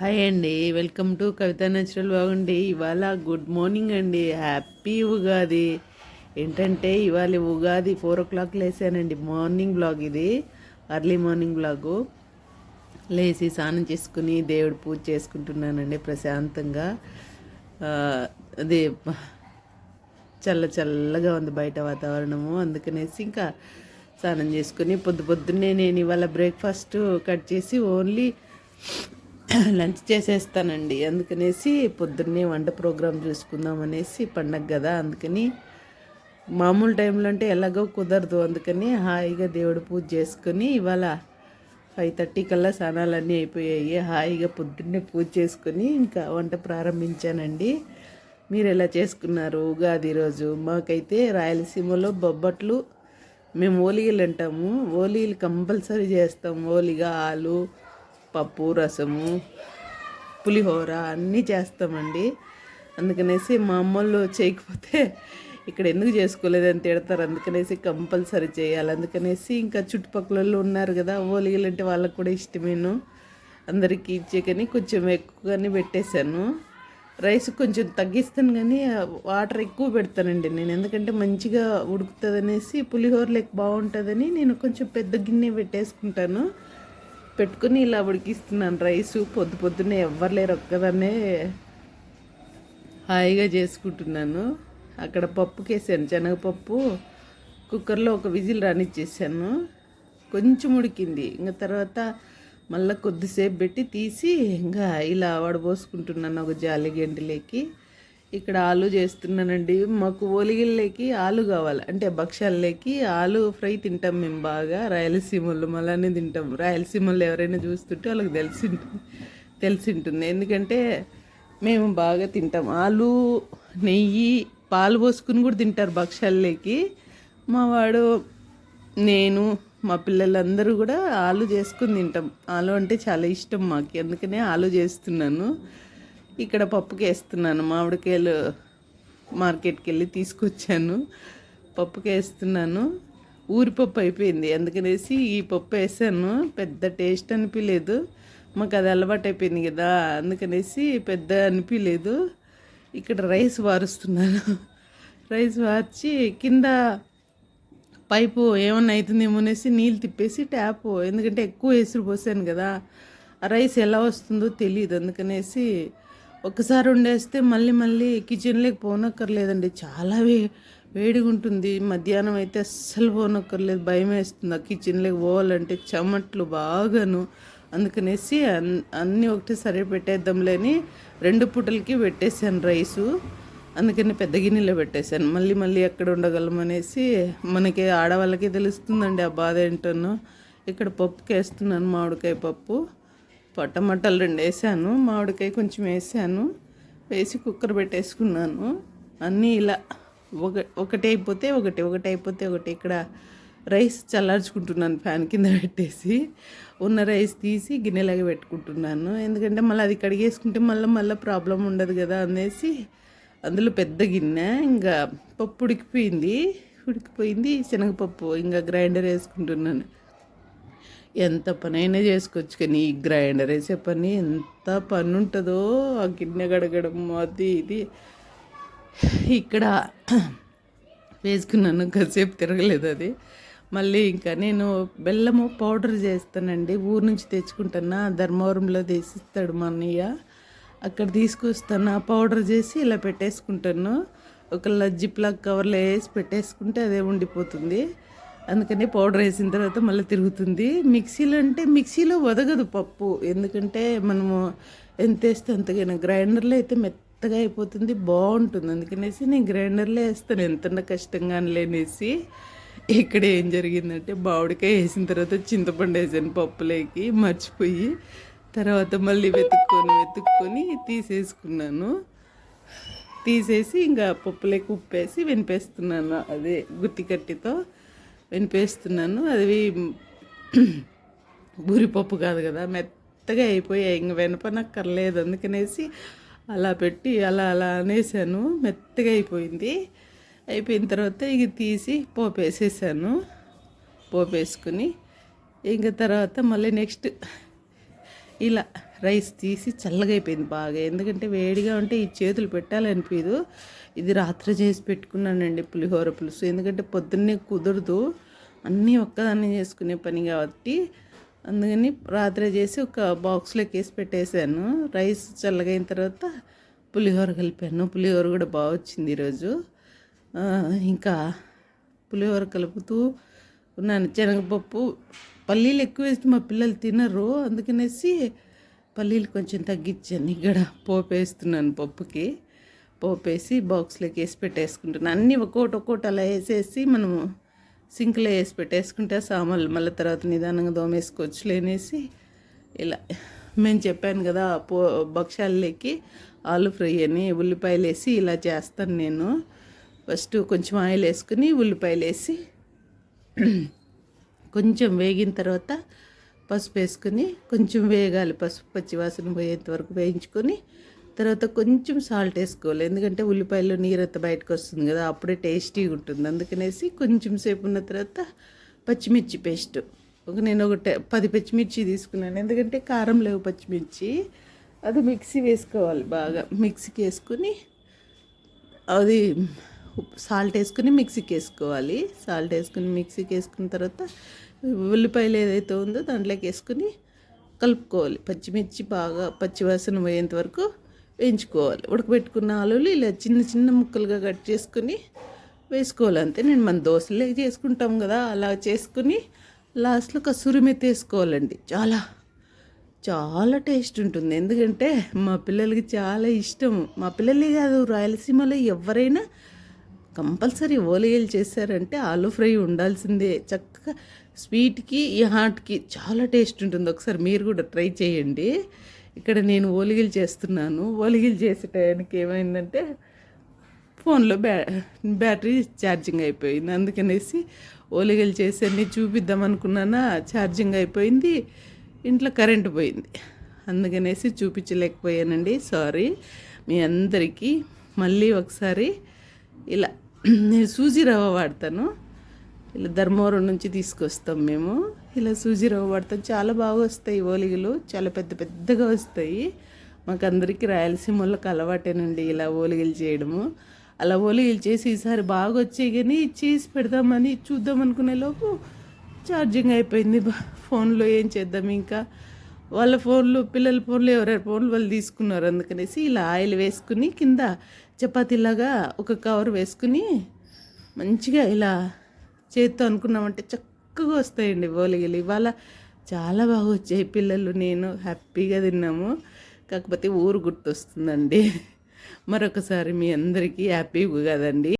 Hi అండి welcome to Kavitha natural బాగుండి ఇవాళ గుడ్ మార్నింగ్ అండి హ్యాపీ ఉగాది. ఏంటంటే ఇవాళ ఉగాది ఫోర్ ఓ క్లాక్ లేసానండి మార్నింగ్ బ్లాగ్ ఇది అర్లీ మార్నింగ్ బ్లాగు. లేచి స్నానం చేసుకుని దేవుడు పూజ చేసుకుంటున్నానండి ప్రశాంతంగా. అది చల్ల చల్లగా ఉంది బయట వాతావరణము అందుకనేసి ఇంకా స్నానం చేసుకుని పొద్దు పొద్దున్నే నేను ఇవాళ బ్రేక్ఫాస్ట్ కట్ చేసి ఓన్లీ లంచ్ చేసేస్తానండి. అందుకనేసి పొద్దున్నే వంట ప్రోగ్రాం చూసుకుందాం అనేసి పండగ కదా అందుకని మామూలు టైంలో అంటే ఎలాగో కుదరదు. అందుకని హాయిగా దేవుడు పూజ చేసుకొని ఇవాళ ఫైవ్ థర్టీ కల్లా స్నానాలన్నీ అయిపోయాయి. హాయిగా పొద్దున్నే పూజ చేసుకొని ఇంకా వంట ప్రారంభించానండి. మీరు ఎలా చేసుకున్నారు ఉగాది రోజు? మాకైతే రాయలసీమలో బొబ్బట్లు మేము ఓలీలు అంటాము. ఓలీలు కంపల్సరీ చేస్తాం. ఓలిగా ఆలు పప్పు రసము పులిహోర అన్నీ చేస్తామండి. అందుకనేసి మా అమ్మోళ్ళు చేయకపోతే ఇక్కడ ఎందుకు చేసుకోలేదని తిడతారు. అందుకనేసి కంపల్సరీ చేయాలి. అందుకనేసి ఇంకా చుట్టుపక్కల వాళ్ళు ఉన్నారు కదా ఓలిగలు అంటే వాళ్ళకు కూడా ఇష్టమేను. అందరికీ ఇచ్చే కానీ కొంచెం ఎక్కువగానే పెట్టేశాను. రైస్ కొంచెం తగ్గిస్తాను కానీ వాటర్ ఎక్కువ పెడతానండి నేను. ఎందుకంటే మంచిగా ఉడుకుతుంది అనేసి పులిహోర లెక్క బాగుంటుందని నేను కొంచెం పెద్ద గిన్నె పెట్టేసుకుంటాను. పెట్టుకుని ఇలా ఉడికిస్తున్నాను రైస్. పొద్దు పొద్దున్నే ఎవ్వరు లేరు ఒక్కదాన్నే హాయిగా చేసుకుంటున్నాను. అక్కడ పప్పుకి వేసాను శనగపప్పు. కుక్కర్లో ఒక విజిల్ రానిచ్చేసాను. కొంచెం ఉడికింది. ఇంకా తర్వాత మళ్ళీ కొద్దిసేపు పెట్టి తీసి ఇంకా ఇలా వడబోసుకుంటున్నాను ఒక జాలి గంటలేకి. ఇక్కడ ఆలు చేస్తున్నానండి. మాకు ఒలిగిళ్ళకి ఆలు కావాలి. అంటే భక్ష్యాలకి ఆలు ఫ్రై తింటాం మేము బాగా. రాయలసీమలో మళ్ళానే తింటాం. రాయలసీమలో ఎవరైనా చూస్తుంటే వాళ్ళకి తెలిసి ఉంటుంది తెలిసి ఉంటుంది ఎందుకంటే మేము బాగా తింటాం. ఆలు నెయ్యి పాలు పోసుకుని కూడా తింటారు భక్ష్యాలకి. మా వాడు నేను మా పిల్లలందరూ కూడా ఆలు చేసుకుని తింటాం. ఆలు అంటే చాలా ఇష్టం మాకు. అందుకనే ఆలు చేస్తున్నాను. ఇక్కడ పప్పుకి వేస్తున్నాను మామిడికాయలు మార్కెట్కి వెళ్ళి తీసుకొచ్చాను. పప్పుకి వేస్తున్నాను ఊరిపప్పు అయిపోయింది. అందుకనేసి ఈ పప్పు వేసాను పెద్ద టేస్ట్ అనిపించలేదు మాకు అది అలవాటు అయిపోయింది కదా. అందుకనేసి పెద్ద అనిపించలేదు ఇక్కడ రైస్ వారుస్తున్నాను. రైస్ వార్చి కింద పైపు ఏమన్నా అవుతుందేమో అనేసి నీళ్ళు తిప్పేసి ట్యాప్ ఎందుకంటే ఎక్కువ ఎసురు పోసాను కదా. ఆ రైస్ ఎలా వస్తుందో తెలియదు అందుకనేసి ఒకసారి వండేస్తే మళ్ళీ మళ్ళీ కిచెన్లోకి పోనక్కర్లేదండి. చాలా వే వేడిగా ఉంటుంది మధ్యాహ్నం అయితే అస్సలు పోనక్కర్లేదు. భయం వేస్తుంది ఆ కిచెన్లోకి పోవాలంటే చెమట్లు బాగాను. అందుకనేసి అన్ అన్నీ ఒకటేసారి పెట్టేద్దాంలేని రెండు పూటలకి పెట్టేశాను రైసు. అందుకని పెద్ద గిన్నెలో పెట్టేశాను. మళ్ళీ మళ్ళీ ఎక్కడ ఉండగలం అనేసి మనకి ఆడవాళ్ళకి తెలుస్తుందండి ఆ బాధ ఏంటనో. ఇక్కడ పప్పుకి వేస్తున్నాను మామిడికాయ పప్పు. టమాటాలు రెండు వేసాను మామిడికాయ కొంచెం వేసాను వేసి కుక్కర్ పెట్టేసుకున్నాను. అన్నీ ఇలా ఒక ఒకటి అయిపోతే ఒకటి ఒకటి అయిపోతే ఒకటి. ఇక్కడ రైస్ చల్లార్చుకుంటున్నాను ఫ్యాన్ కింద పెట్టేసి. ఉన్న రైస్ తీసి గిన్నెలాగా పెట్టుకుంటున్నాను. ఎందుకంటే మళ్ళీ అది కడిగేసుకుంటే మళ్ళీ మళ్ళీ ప్రాబ్లం ఉండదు కదా అనేసి అందులో పెద్ద గిన్నె ఇంకా పప్పు ఉడికిపోయింది. ఉడికిపోయింది శనగపప్పు ఇంకా గ్రైండర్ వేసుకుంటున్నాను. ఎంత పనైనా చేసుకోవచ్చు కానీ ఈ గ్రైండర్ వేసే పని ఎంత పని ఉంటుందో ఆ గిన్నె గడగడం అది ఇది. ఇక్కడ వేసుకున్నాను కాసేపు తిరగలేదు అది. మళ్ళీ ఇంకా నేను బెల్లము పౌడర్ చేస్తానండి. ఊరు నుంచి తెచ్చుకుంటానా ధర్మవరంలో తీసిస్తాడు మా అన్నయ్య. అక్కడ తీసుకొస్తాను ఆ పౌడర్ చేసి ఇలా పెట్టేసుకుంటాను. ఒక జిప్లాక్ కవర్లో వేసి పెట్టేసుకుంటే అదే ఉండిపోతుంది. అందుకని పౌడర్ వేసిన తర్వాత మళ్ళీ తిరుగుతుంది. మిక్సీలో అంటే మిక్సీలో వదగదు పప్పు. ఎందుకంటే మనము ఎంత వేస్తే అంతగా గ్రైండర్లో అయితే మెత్తగా అయిపోతుంది బాగుంటుంది. అందుకనేసి నేను గ్రైండర్లో వేస్తాను ఎంత కష్టంగా లేనేసి. ఇక్కడ ఏం జరిగిందంటే బావుడికాయ వేసిన తర్వాత చింతపండు వేసాను పప్పులోకి మర్చిపోయి తర్వాత మళ్ళీ వెతుక్కొని వెతుక్కొని తీసేసుకున్నాను. తీసేసి ఇంకా పప్పులోకి ఉప్పేసి వెనిపేస్తున్నాను అదే గుత్తి కట్టితో. వినిపేస్తున్నాను. అది బూరిపప్పు కాదు కదా. మెత్తగా అయిపోయాయి ఇంక వెనపనక్కర్లేదు. అందుకనేసి అలా పెట్టి అలా అలా అనేసాను. మెత్తగా అయిపోయింది. అయిపోయిన తర్వాత ఇక తీసి పోపు వేసేసాను పోపు వేసుకుని తర్వాత మళ్ళీ నెక్స్ట్ ఇలా రైస్ తీసి చల్లగా అయిపోయింది బాగా. ఎందుకంటే వేడిగా ఉంటే ఈ చేతులు పెట్టాలనిపించదు ఇది రాత్రి చేసి పెట్టుకున్నానండి పులిహోర పులుసు. ఎందుకంటే పొద్దున్నే కుదరదు. అన్నీ ఒక్కదాన్ని చేసుకునే పని కాబట్టి. అందుకని రాత్రి చేసి ఒక బాక్స్లోకి వేసి పెట్టేశాను. రైస్ చల్లగైన తర్వాత పులిహోర కలిపాను. పులిహోర కూడా బాగా వచ్చింది ఈరోజు. ఇంకా పులిహోర కలుపుతూ ఉన్నాను. శనగపప్పు పల్లీలు ఎక్కువ వేస్తే మా పిల్లలు తినరు. అందుకనేసి పల్లీలు కొంచెం తగ్గించాను ఇక్కడ పోపు వేస్తున్నాను పప్పుకి. పోపు వేసి బాక్స్లోకి వేసి పెట్టేసుకుంటున్నాను అన్నీ ఒక్కోటి ఒక్కోటి అలా వేసేసి మనము సింక్లో వేసి పెట్టేసుకుంటే సామాన్లు మళ్ళీ తర్వాత నిదానంగా దోమేసుకోవచ్చు లేనేసి ఇలా మేము చెప్పాను కదా పో భక్ష్యాలకి ఆలు ఫ్రై అని ఉల్లిపాయలు వేసి ఇలా చేస్తాను నేను. ఫస్ట్ కొంచెం ఆయిల్ వేసుకుని ఉల్లిపాయలు వేసి కొంచెం వేగిన తర్వాత పసుపు వేసుకొని కొంచెం వేగాలి. పసుపు పచ్చివాసన పోయేంత వరకు వేయించుకొని తర్వాత కొంచెం సాల్ట్ వేసుకోవాలి. ఎందుకంటే ఉల్లిపాయలో నీరంతా బయటకు వస్తుంది కదా అప్పుడే టేస్టీగా ఉంటుంది. అందుకనేసి కొంచెం సేపు ఉన్న తర్వాత పచ్చిమిర్చి పేస్ట్. ఒక నేను ఒక పది పచ్చిమిర్చి తీసుకున్నాను. ఎందుకంటే కారం లేవు పచ్చిమిర్చి. అది మిక్సీ వేసుకోవాలి బాగా. మిక్సీకి వేసుకొని అది సాల్ట్ వేసుకుని మిక్సీకి వేసుకోవాలి. సాల్ట్ వేసుకుని మిక్సీకి వేసుకున్న తర్వాత ఉల్లిపాయలు ఏదైతే ఉందో దాంట్లోకి వేసుకుని కలుపుకోవాలి. పచ్చిమిర్చి బాగా పచ్చివాసన పోయేంత వరకు వేయించుకోవాలి. ఉడకబెట్టుకున్న ఆలులు ఇలా చిన్న చిన్న ముక్కలుగా కట్ చేసుకుని వేసుకోవాలి అంతే. నేను మన దోశలే చేసుకుంటాం కదా అలా చేసుకుని లాస్ట్లో కసూరి మెత్తి వేసుకోవాలండి. చాలా చాలా టేస్ట్ ఉంటుంది. ఎందుకంటే మా పిల్లలకి చాలా ఇష్టం మా పిల్లలే కాదు రాయలసీమలో ఎవరైనా కంపల్సరీ ఓలిగలు చేశారంటే ఆలు ఫ్రై ఉండాల్సిందే. చక్కగా స్వీట్కి ఈ హాట్కి చాలా టేస్ట్ ఉంటుంది. ఒకసారి మీరు కూడా ట్రై చేయండి. ఇక్కడ నేను ఓలిగలు చేస్తున్నాను. ఓలిగలు చేసే టైంకి ఏమైందంటే ఫోన్లో బ్యా బ్యాటరీ ఛార్జింగ్ అయిపోయింది. అందుకనేసి ఓలిగలు చేసి అన్నీ చూపిద్దాం అనుకున్నానా ఛార్జింగ్ అయిపోయింది. ఇంట్లో కరెంటు పోయింది. అందుకనేసి చూపించలేకపోయానండి. సారీ మీ అందరికీ. మళ్ళీ ఒకసారి ఇలా నేను సూజీ రవ్వ వాడతాను. ఇలా ధర్మవరం నుంచి తీసుకొస్తాం మేము. ఇలా సూజీ రవ్వ చాలా బాగా వస్తాయి ఓలిగలు. చాలా పెద్ద పెద్దగా వస్తాయి. మాకు అందరికీ రాయలసీమలకు అలవాటేనండి ఇలా ఓలిగలు చేయడము. అలా ఓలిగలు చేసి ఈసారి బాగా వచ్చాయి కానీ చేసి పెడదామని చూద్దాం అనుకునే లోపు ఛార్జింగ్ అయిపోయింది. బా- ఫోన్లో ఏం చేద్దాం ఇంకా? వాళ్ళ ఫోన్లు పిల్లల ఫోన్లు ఎవరెవరి ఫోన్లు వాళ్ళు తీసుకున్నారు అందుకనేసి ఇలా ఆయిల్ వేసుకుని కింద చపాతీలాగా ఒక కవర్ వేసుకుని మంచిగా ఇలా చేత్తో అనుకున్నామంటే చక్కగా వస్తాయండి ఓలిగలు ఇవాళ చాలా బాగా వచ్చాయి పిల్లలు. నేను హ్యాపీగా తిన్నాము. కాకపోతే ఊరు గుర్తొస్తుందండి. మరొకసారి మీ అందరికీ హ్యాపీ కదండి